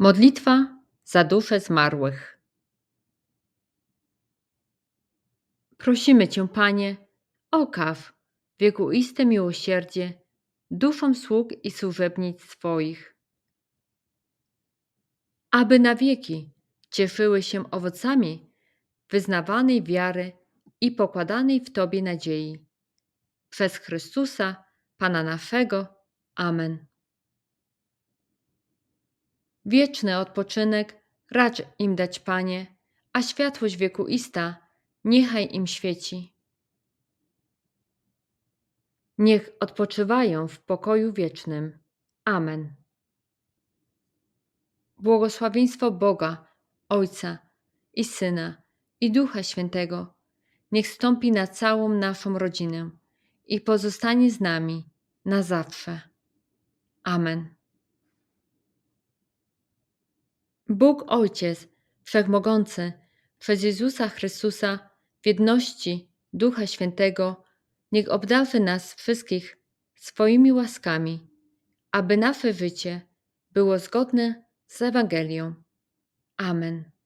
Modlitwa za dusze zmarłych. Prosimy Cię, Panie, okaw wiekuiste miłosierdzie duszom sług i służebnic swoich, aby na wieki cieszyły się owocami wyznawanej wiary i pokładanej w Tobie nadziei. Przez Chrystusa, Pana naszego. Amen. Wieczny odpoczynek racz im dać, Panie, a światłość wiekuista niechaj im świeci. Niech odpoczywają w pokoju wiecznym. Amen. Błogosławieństwo Boga, Ojca i Syna i Ducha Świętego, niech stąpi na całą naszą rodzinę i pozostanie z nami na zawsze. Amen. Bóg Ojciec Wszechmogący przez Jezusa Chrystusa w jedności Ducha Świętego niech obdarzy nas wszystkich swoimi łaskami, aby nasze życie było zgodne z Ewangelią. Amen.